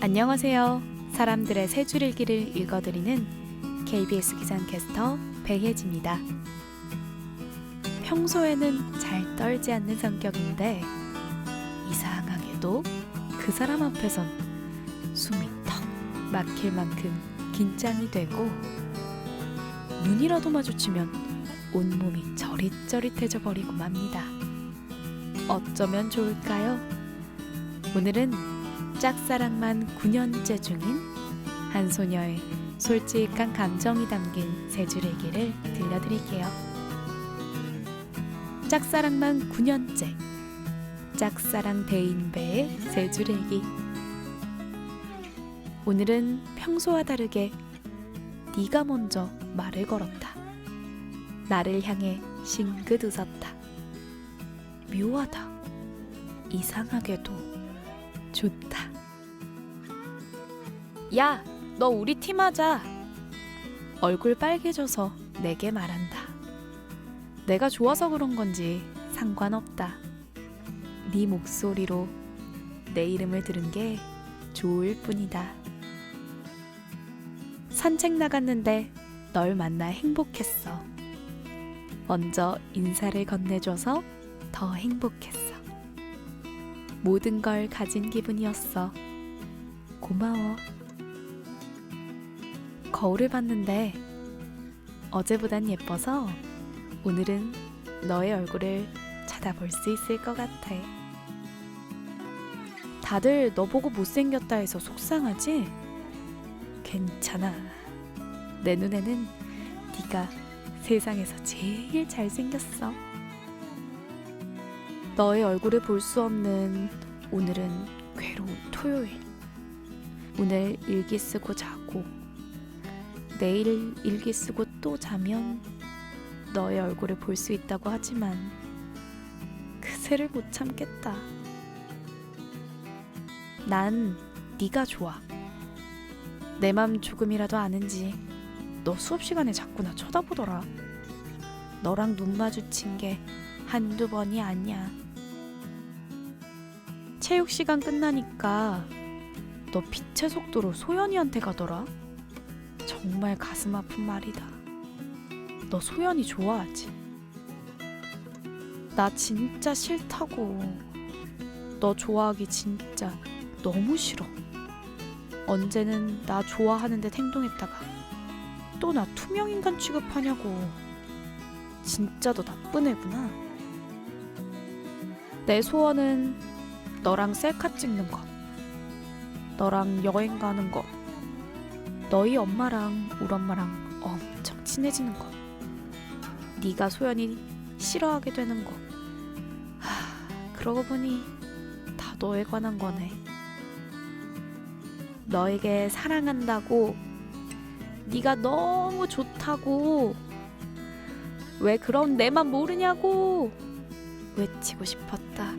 안녕하세요. 사람들의 세 줄 일기를 읽어드리는 KBS 기상캐스터 배혜지입니다. 평소에는 잘 떨지 않는 성격인데 이상하게도 그 사람 앞에선 숨이 턱 막힐 만큼 긴장이 되고 눈이라도 마주치면 온몸이 저릿저릿해져 버리고 맙니다. 어쩌면 좋을까요? 오늘은 짝사랑만 9년째 중인 한 소녀의 솔직한 감정이 담긴 세 길을 들려드릴게요. 짝사랑만 9년째 짝사랑 대인배의 세 줄의 기 오늘은 평소와 다르게 네가 먼저 말을 걸었다. 나를 향해 싱긋 웃었다. 묘하다. 이상하게도 좋다. 야, 너 우리 팀 하자. 얼굴 빨개져서 내게 말한다. 내가 좋아서 그런 건지 상관없다. 네 목소리로 내 이름을 들은 게 좋을 뿐이다. 산책 나갔는데 널 만나 행복했어. 먼저 인사를 건네줘서 더 행복했어. 모든 걸 가진 기분이었어. 고마워. 거울을 봤는데 어제보단 예뻐서 오늘은 너의 얼굴을 찾아볼 수 있을 것 같아. 다들 너 보고 못생겼다 해서 속상하지? 괜찮아. 내 눈에는 네가 세상에서 제일 잘생겼어. 너의 얼굴을 볼 수 없는 오늘은 괴로운 토요일. 오늘 일기 쓰고 자고 내일 일기 쓰고 또 자면 너의 얼굴을 볼 수 있다고 하지만 그새를 못 참겠다. 난 네가 좋아. 내 맘 조금이라도 아는지 너 수업 시간에 자꾸 나 쳐다보더라. 너랑 눈 마주친 게 한두 번이 아니야. 체육 시간 끝나니까 너 빛의 속도로 소연이한테 가더라. 정말 가슴 아픈 말이다. 너 소연이 좋아하지? 나 진짜 싫다고. 너 좋아하기 진짜 너무 싫어. 언제는 나 좋아하는 데 행동했다가 또 나 투명인간 취급하냐고. 진짜 너 나쁜 애구나. 내 소원은 너랑 셀카 찍는 거. 너랑 여행 가는 거. 너희 엄마랑 우리 엄마랑 엄청 친해지는 거. 네가 소연이 싫어하게 되는 거. 하, 그러고 보니 다 너에 관한 거네. 너에게 사랑한다고 네가 너무 좋다고 왜 그런 내맘 모르냐고 외치고 싶었다.